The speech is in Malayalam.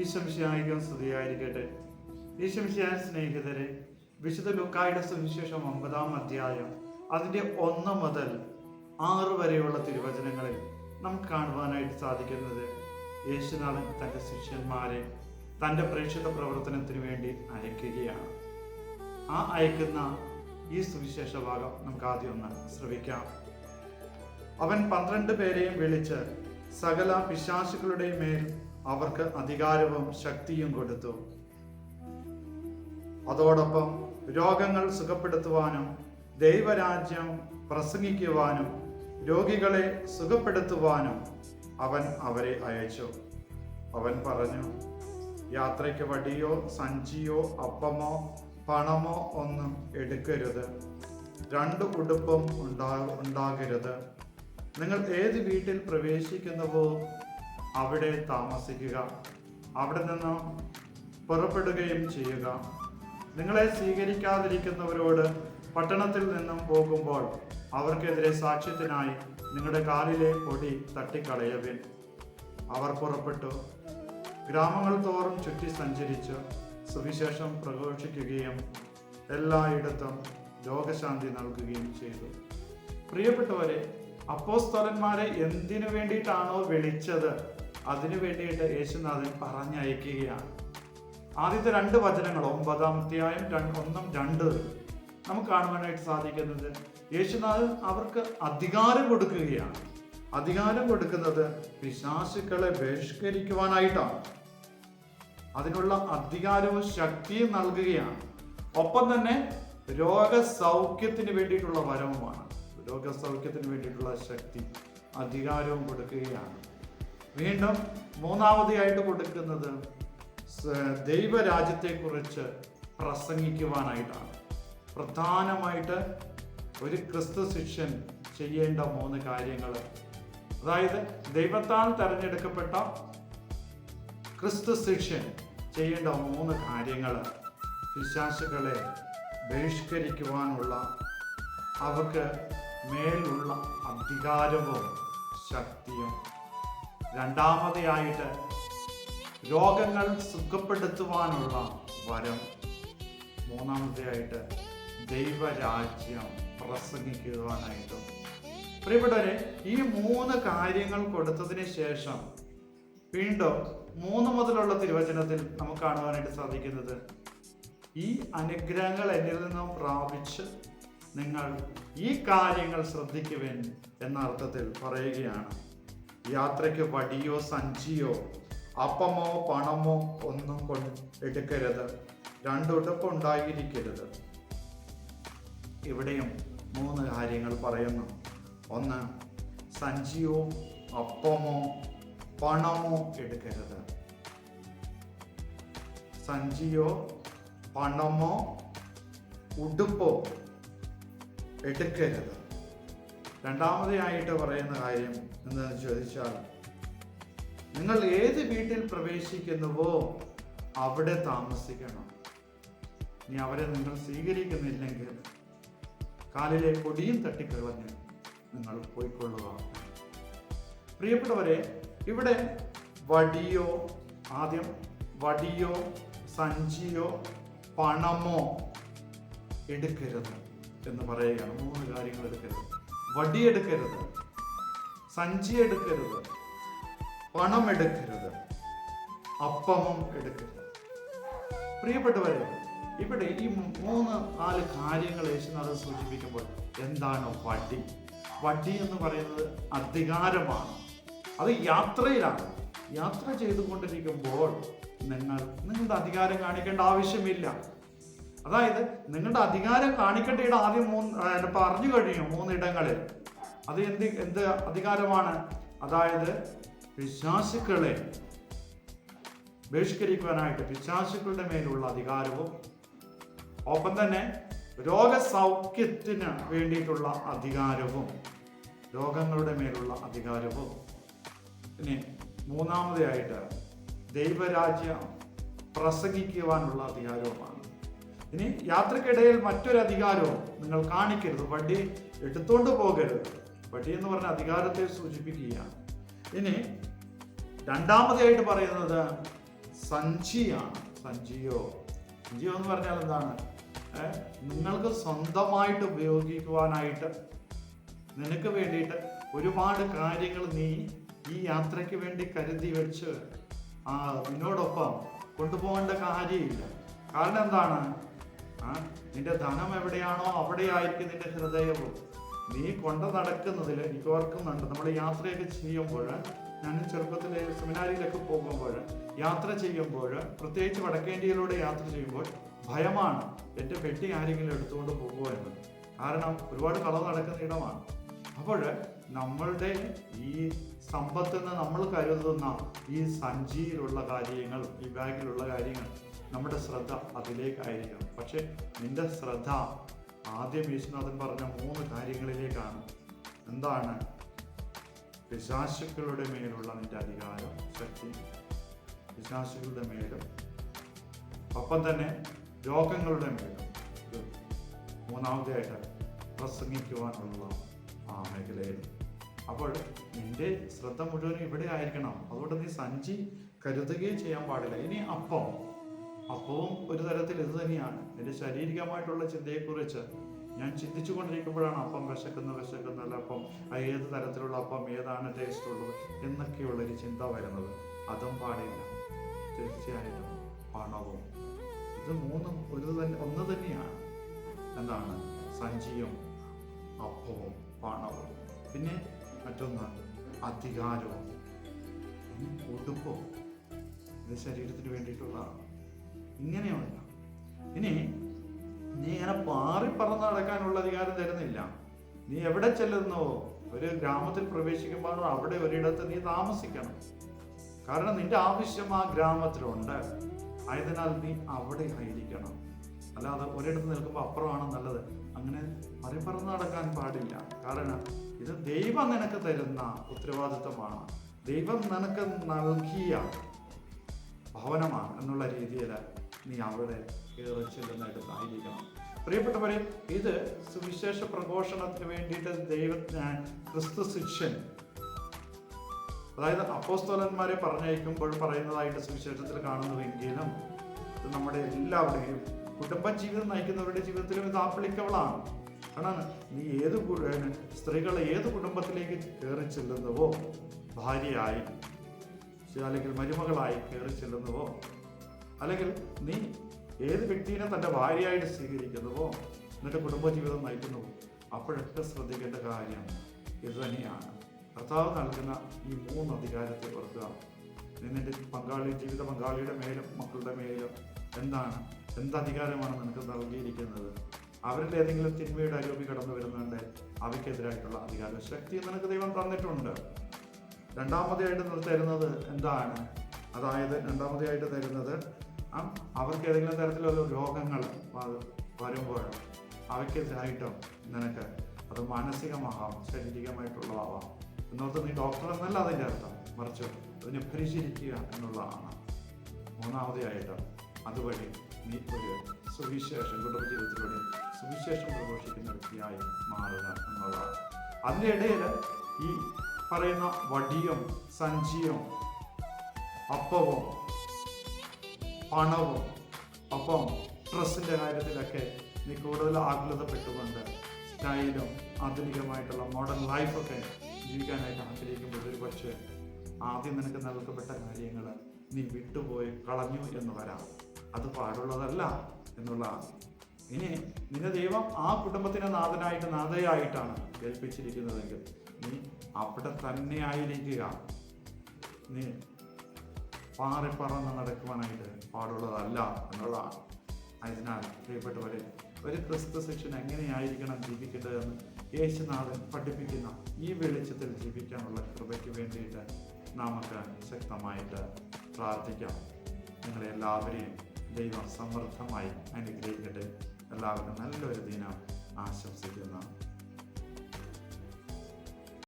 ഈശംശിയായിരിക്കും സ്തുതിയായിരിക്കട്ടെ. ഈശംശിയായ സ്നേഹിതരെ വിശുദ്ധ ലുക്കായുടെ സുവിശേഷം ഒമ്പതാം അധ്യായം അതിന്റെ ഒന്ന് മുതൽ ആറ് വരെയുള്ള തിരുവചനങ്ങളിൽ നമുക്ക് കാണുവാനായിട്ട് സാധിക്കുന്നത് യേശുനാഥൻ തന്റെ ശിഷ്യന്മാരെ തന്റെ പ്രേക്ഷിത പ്രവർത്തനത്തിന് വേണ്ടി അയക്കുകയാണ്. ആ അയക്കുന്ന ഈ സുവിശേഷ ഭാഗം നമുക്ക് ആദ്യം ഒന്ന് ശ്രവിക്കാം. അവൻ പന്ത്രണ്ട് പേരെയും വിളിച്ച് സകല പിശാശുക്കളുടെയും മേൽ അവർക്ക് അധികാരവും ശക്തിയും കൊടുത്തു. അതോടൊപ്പം രോഗങ്ങൾ സുഖപ്പെടുത്തുവാനും ദൈവരാജ്യം പ്രസംഗിക്കുവാനും രോഗികളെ സുഖപ്പെടുത്തുവാനും അവൻ അവരെ അയച്ചു. അവൻ പറഞ്ഞു യാത്രയ്ക്ക് വടിയോ സഞ്ചിയോ അപ്പമോ പണമോ ഒന്നും എടുക്കരുത്. രണ്ട് ഉണ്ടാ ഉണ്ടാകരുത്. നിങ്ങൾ ഏത് വീട്ടിൽ പ്രവേശിക്കുന്നുവോ അവിടെ താമസിക്കുക. അവിടെ നിന്ന് പുറപ്പെടുകയും ചെയ്യുക. നിങ്ങളെ സ്വീകരിക്കാതിരിക്കുന്നവരോട് പട്ടണത്തിൽ നിന്നും പോകുമ്പോൾ അവർക്കെതിരെ സാക്ഷ്യത്തിനായി നിങ്ങളുടെ കാലിലെ പൊടി തട്ടിക്കളയവിൻ. അവർ പുറപ്പെട്ടു. ഗ്രാമങ്ങൾ തോറും ചുറ്റി സഞ്ചരിച്ച് സുവിശേഷം പ്രഘോഷിക്കുകയും എല്ലായിടത്തും ലോകശാന്തി നൽകുകയും ചെയ്തു. പ്രിയപ്പെട്ടവരെ അപ്പോസ്തലന്മാരെ എന്തിനു വേണ്ടിയിട്ടാണോ വിളിച്ചത്? അതിനു വേണ്ടിയിട്ട് യേശുനാഥൻ പറഞ്ഞയക്കുകയാണ്. ആദ്യത്തെ രണ്ട് വചനങ്ങൾ ഒമ്പതാം അധ്യായം ഒന്നും രണ്ട് നമുക്ക് കാണുവാനായിട്ട് സാധിക്കുന്നത് യേശുനാഥൻ അവർക്ക് അധികാരം കൊടുക്കുകയാണ്. അധികാരം കൊടുക്കുന്നത് പിശാശുക്കളെ ബഹിഷ്കരിക്കുവാനായിട്ടാണ്. അതിനുള്ള അധികാരവും ശക്തിയും നൽകുകയാണ്. ഒപ്പം തന്നെ രോഗസൗഖ്യത്തിന് വേണ്ടിയിട്ടുള്ള വരവുമാണ്. രോഗസൗഖ്യത്തിന് വേണ്ടിയിട്ടുള്ള ശക്തി അധികാരവും കൊടുക്കുകയാണ്. വീണ്ടും മൂന്നാമതായിട്ട് കൊടുക്കുന്നത് ദൈവരാജ്യത്തെക്കുറിച്ച് പ്രസംഗിക്കുവാനായിട്ടാണ്. പ്രധാനമായിട്ട് ഒരു ക്രിസ്തു ശിഷ്യൻ ചെയ്യേണ്ട മൂന്ന് കാര്യങ്ങൾ അതായത് ദൈവത്താൽ തെരഞ്ഞെടുക്കപ്പെട്ട ക്രിസ്തു ശിഷ്യൻ ചെയ്യേണ്ട മൂന്ന് കാര്യങ്ങൾ പിശാചുകളെ ബഹിഷ്കരിക്കുവാനുള്ള അവർക്ക് മേലുള്ള അധികാരവും ശക്തിയും രണ്ടാമതായിട്ട് രോഗങ്ങൾ സുഖപ്പെടുത്തുവാനുള്ള വരം. മൂന്നാമതായിട്ട് ദൈവരാജ്യം പ്രസംഗിക്കുവാനായിട്ടും. പ്രിയപ്പെട്ടവരെ ഈ മൂന്ന് കാര്യങ്ങൾ കൊടുത്തതിന് ശേഷം വീണ്ടും മൂന്ന് മുതലുള്ള തിരുവചനത്തിൽ നമുക്ക് കാണുവാനായിട്ട് സാധിക്കുന്നത് ഈ അനുഗ്രഹങ്ങൾ എന്നിൽ നിന്നും പ്രാപിച്ച് നിങ്ങൾ ഈ കാര്യങ്ങൾ ശ്രദ്ധിക്കുവാൻ എന്ന അർത്ഥത്തിൽ പറയുകയാണ്. യാത്രയ്ക്ക് വടിയോ സഞ്ചിയോ അപ്പമോ പണമോ ഒന്നും കൊണ്ട് എടുക്കരുത്. രണ്ടുടുപ്പ് ഉണ്ടായിരിക്കരുത് ഇവിടെയും മൂന്ന് കാര്യങ്ങൾ പറയുന്നു. ഒന്ന് സഞ്ചിയോ അപ്പമോ പണമോ എടുക്കരുത്. സഞ്ചിയോ പണമോ ഉടുപ്പോ എടുക്കരുത്. രണ്ടാമതായിട്ട് പറയുന്ന കാര്യം എന്താണെന്ന് ചോദിച്ചാൽ നിങ്ങൾ ഏത് വീട്ടിൽ പ്രവേശിക്കുന്നുവോ അവിടെ താമസിക്കണം. ഇനി അവരെ നിങ്ങൾ സ്വീകരിക്കുന്നില്ലെങ്കിൽ കാലിലെ പൊടിയും തട്ടിക്കളഞ്ഞ് നിങ്ങൾ പോയിക്കൊള്ളുക. പ്രിയപ്പെട്ടവരെ ഇവിടെ വടിയോ ആദ്യം വടിയോ സഞ്ചിയോ പണമോ എടുക്കരുത് എന്ന് പറയുകയാണ്. മൂന്ന് കാര്യങ്ങൾ എടുക്കരുത് വടി എടുക്കരുത് സഞ്ചി എടുക്കരുത് പണം എടുക്കരുത് അപ്പമം എടുക്കരുത്. പ്രിയപ്പെട്ടവരെ ഇവിടെ ഈ മൂന്ന് നാല് കാര്യങ്ങൾ യേശുനാഥൻ സൂചിപ്പിക്കുമ്പോൾ എന്താണ് വടി? വടി എന്ന് പറയുന്നത് അധികാരമാണ്. അത് യാത്രയിലാണ്. യാത്ര ചെയ്തുകൊണ്ടിരിക്കുമ്പോൾ നിങ്ങൾ നിങ്ങളുടെ അധികാരം കാണിക്കേണ്ട ആവശ്യമില്ല. അതായത് നിങ്ങളുടെ അധികാരം കാണിക്കേണ്ട ഇടം ആദ്യം മൂന്ന് പറഞ്ഞു കഴിഞ്ഞു മൂന്നിടങ്ങളിൽ. അത് എന്ത് എന്ത് അധികാരമാണ്? അതായത് പിശാശുക്കളെ ബഹിഷ്കരിക്കുവാനായിട്ട് പിശാശുക്കളുടെ മേലുള്ള അധികാരവും ഒപ്പം തന്നെ രോഗസൗഖ്യത്തിന് വേണ്ടിയിട്ടുള്ള അധികാരവും രോഗങ്ങളുടെ മേലുള്ള അധികാരവും. പിന്നെ മൂന്നാമതായിട്ട് ദൈവരാജ്യം പ്രസംഗിക്കുവാനുള്ള അധികാരവുമാണ്. ഇനി യാത്രക്കിടയിൽ മറ്റൊരു അധികാരവും നിങ്ങൾ കാണിക്കരുത്. വടി എടുത്തുകൊണ്ട് പോകരുത്. വടി എന്ന് പറഞ്ഞ അധികാരത്തെ സൂചിപ്പിക്കുകയാണ്. ഇനി രണ്ടാമതായിട്ട് പറയുന്നത് സഞ്ചിയാണ്. സഞ്ചിയോ? സഞ്ചിയോ എന്ന് പറഞ്ഞാൽ എന്താണ്? നിങ്ങൾക്ക് സ്വന്തമായിട്ട് ഉപയോഗിക്കുവാനായിട്ട് നിനക്ക് വേണ്ടിയിട്ട് ഒരുപാട് കാര്യങ്ങൾ നീ ഈ യാത്രയ്ക്ക് വേണ്ടി കരുതി വെച്ച് ആ നിന്നോടൊപ്പം കൊണ്ടുപോകേണ്ട കാര്യമില്ല. കാരണം എന്താണ്? നിന്റെ ധനം എവിടെയാണോ അവിടെയായിരിക്കും നിന്റെ ഹൃദയവും. നീ കൊണ്ട നടക്കുന്നതിൽ എനിക്ക് ഓർക്കുന്നുണ്ട്. നമ്മൾ യാത്രയൊക്കെ ചെയ്യുമ്പോൾ ഞാൻ ചെറുപ്പത്തിൽ സെമിനാരിയിലൊക്കെ പോകുമ്പോൾ യാത്ര ചെയ്യുമ്പോൾ പ്രത്യേകിച്ച് വടക്കേന്ത്യയിലൂടെ യാത്ര ചെയ്യുമ്പോൾ ഭയമാണ് എന്റെ പെട്ടി ആരെങ്കിലും എടുത്തുകൊണ്ട് പോകുമോ എന്ന്. കാരണം ഒരുപാട് കളവ് നടക്കുന്ന ഇടമാണ്. അപ്പോൾ നമ്മളുടെ ഈ സമ്പത്തെന്ന് നമ്മൾ കരുതുന്ന ഈ സഞ്ചിയിലുള്ള കാര്യങ്ങൾ ഈ ബാഗിലുള്ള കാര്യങ്ങൾ നമ്മുടെ ശ്രദ്ധ അതിലേക്കായിരിക്കണം. പക്ഷേ നിന്റെ ശ്രദ്ധ ആദ്യം യേശുനാഥൻ പറഞ്ഞ മൂന്ന് കാര്യങ്ങളിലേക്കാണ്. എന്താണ്? പിശാശുക്കളുടെ മേലുള്ള നിന്റെ അധികാരം ശക്തി പിശാശുക്കളുടെ മേലും. ഒപ്പം തന്നെ രോഗങ്ങളുടെ മേലും. മൂന്നാമതായിട്ട് പ്രസംഗിക്കുവാനുള്ള ആ മേഖലയിൽ. അപ്പോൾ നിന്റെ ശ്രദ്ധ മുഴുവനും ഇവിടെ ആയിരിക്കണം. അതുകൊണ്ട് നീ സഞ്ചി കരുതുകയും ചെയ്യാൻ പാടില്ല. ഇനി അപ്പം അപ്പവും ഒരു തരത്തിൽ ഇത് തന്നെയാണ്. എന്റെ ശാരീരികമായിട്ടുള്ള ചിന്തയെക്കുറിച്ച് ഞാൻ ചിന്തിച്ചു കൊണ്ടിരിക്കുമ്പോഴാണ് അപ്പം വിശക്കുന്ന വിശക്കുന്നല്ല അപ്പം? ഏത് തരത്തിലുള്ള അപ്പം ഏതാണ് ടേസ്റ്റ് ഉള്ളത് എന്നൊക്കെയുള്ളൊരു ചിന്ത വരുന്നത്. അതും പാടില്ല. തീർച്ചയായിട്ടും പണവും. ഇത് മൂന്നും ഒരു തന്നെ ഒന്ന് തന്നെയാണ്. എന്താണ്? സഞ്ചിയും അപ്പവും പണവും. പിന്നെ മറ്റൊന്ന് അധികാരവും. ഉടുപ്പും. ഇത് ശരീരത്തിന് വേണ്ടിയിട്ടുള്ളതാണ്. ഇങ്ങനെയുണ്ട് ഇനി നീ ഇങ്ങനെ പാറി പറന്ന് നടക്കാനുള്ള അധികാരം തരുന്നില്ല. നീ എവിടെ ചെല്ലുന്നോ? ഒരു ഗ്രാമത്തിൽ പ്രവേശിക്കുമ്പോൾ അവിടെ ഒരിടത്ത് നീ താമസിക്കണം. കാരണം നിന്റെ ആവശ്യം ആ ഗ്രാമത്തിലുണ്ട്. ആയതിനാൽ നീ അവിടെ ആയിരിക്കണം. അല്ലാതെ ഒരിടത്ത് നിൽക്കുമ്പോൾ അപ്പുറമാണ് നല്ലത്. അങ്ങനെ മറിപ്പറന്ന് നടക്കാൻ പാടില്ല. കാരണം ഇത് ദൈവം നിനക്ക് തരുന്ന ഉത്തരവാദിത്വമാണ്. ദൈവം നിനക്ക് നൽകിയ ഭവനമാണ് എന്നുള്ള രീതിയിൽ നീ അവിടെ കയറി ചെല്ലുന്നിടത്തായിരിക്കണം പ്രിയപ്പെട്ടവരെ ഇത് സുവിശേഷ പ്രഘോഷണത്തിന് വേണ്ടിയിട്ട് ദൈവ ക്രിസ്തു ശിഷ്യൻ അതായത് അപ്പോസ്തോലന്മാരെ പറഞ്ഞയക്കുമ്പോൾ പറയുന്നതായിട്ട് സുവിശേഷത്തിൽ കാണുന്നുവെങ്കിലും ഇത് നമ്മുടെ എല്ലാവരുടെയും കുടുംബ ജീവിതം നയിക്കുന്നവരുടെ ജീവിതത്തിലും ഇത് ആപ്ലിക്കബിളാണ് കാരണം നീ ഏത് സ്ത്രീകളെ ഏത് കുടുംബത്തിലേക്ക് കയറി ചെല്ലുന്നുവോ ഭാര്യയായി അല്ലെങ്കിൽ മരുമകളായി കയറി ചെല്ലുന്നുവോ? അല്ലെങ്കിൽ നീ ഏത് വ്യക്തിയെ തന്റെ ഭാര്യയായിട്ട് സ്വീകരിക്കുന്നുവോ? എന്നിട്ട് കുടുംബജീവിതം നയിക്കുന്നുവോ? അപ്പോഴൊക്കെ ശ്രദ്ധിക്കേണ്ട കാര്യം ഇത് തന്നെയാണ്. കർത്താവ് നൽകുന്ന ഈ മൂന്ന് അധികാരത്തെ ഓർക്കുക. നിന്റെ പങ്കാളി ജീവിത പങ്കാളിയുടെ മേലും മക്കളുടെ മേലും എന്താണ്? എന്ത് അധികാരമാണ് നിനക്ക് നൽകിയിരിക്കുന്നത്? അവരിൽ ഏതെങ്കിലും തിന്മയുടെ അരൂപി കടന്നു വരുന്നുണ്ട് അവയ്ക്കെതിരായിട്ടുള്ള അധികാര. ശക്തി നിനക്ക് ദൈവം തന്നിട്ടുണ്ട്. രണ്ടാമതായിട്ട് തരുന്നത് എന്താണ്? അതായത് രണ്ടാമതായിട്ട് തരുന്നത് അവർക്ക് ഏതെങ്കിലും തരത്തിലുള്ള രോഗങ്ങൾ വ- വരുമ്പോൾ അവയ്ക്കെതിരായിട്ടും നിനക്ക്. അത് മാനസികമാകാം ശാരീരികമായിട്ടുള്ളതാവാം. എന്നോർത്ത് നീ ഡോക്ടർ എന്നല്ല അതിന്റെ അർത്ഥം. മറിച്ച് അതിനെ പരിശീലിക്കുക എന്നുള്ളതാണ്. മൂന്നാമതായിട്ട് അതുവഴി നീ ഒരു സുവിശേഷം കുടുംബജീവിതത്തിലൂടെ സുവിശേഷം പ്രഘോഷിക്കുന്ന വ്യക്തിയായി മാറുക എന്നുള്ളതാണ്. അതിന്റെ ഇടയിൽ ഈ പറയുന്ന വടിയും സഞ്ചിയും അപ്പവും പണവും അപ്പം ഡ്രസ്സിന്റെ കാര്യത്തിലൊക്കെ നീ കൂടുതൽ ആകുലതപ്പെട്ടുകൊണ്ട് സ്റ്റൈലും ആധുനികമായിട്ടുള്ള മോഡേൺ ലൈഫൊക്കെ ജീവിക്കാനായിട്ട് ആഗ്രഹിക്കുമ്പോൾ ഒരു പക്ഷേ ആദ്യം നിനക്ക് നൽകപ്പെട്ട കാര്യങ്ങൾ നീ വിട്ടുപോയി കളഞ്ഞു എന്ന് വരാം. അത് പാടുള്ളതല്ല എന്നുള്ളതാണ് ഇനി നിന്റെ ദൈവം ആ കുടുംബത്തിന് നാഥനായിട്ട് നാഥയായിട്ടാണ് ഏൽപ്പിച്ചിരിക്കുന്നതെങ്കിൽ നീ അവിടെ തന്നെ ആയിരിക്കുക. നീ പാറി പറന്ന് നടക്കുവാനായിട്ട് പാടുള്ളതല്ല എന്നുള്ളതാണ് അതിനാൽ പ്രിയപ്പെട്ടവരെ ഒരു ക്രിസ്തു ശിക്ഷൻ എങ്ങനെയായിരിക്കണം ജീവിക്കേണ്ടതെന്ന് യേശുനാഥൻ പഠിപ്പിക്കുന്ന ഈ വെളിച്ചത്തിൽ ജീവിക്കാനുള്ള കൃപയ്ക്ക് വേണ്ടിയിട്ട് നമുക്ക് ശക്തമായിട്ട് പ്രാർത്ഥിക്കാം. നിങ്ങളെ എല്ലാവരെയും ദൈവം സമൃദ്ധമായി അനുഗ്രഹിക്കട്ടെ. എല്ലാവർക്കും നല്ലൊരു ദിനം ആശംസിക്കുന്നു.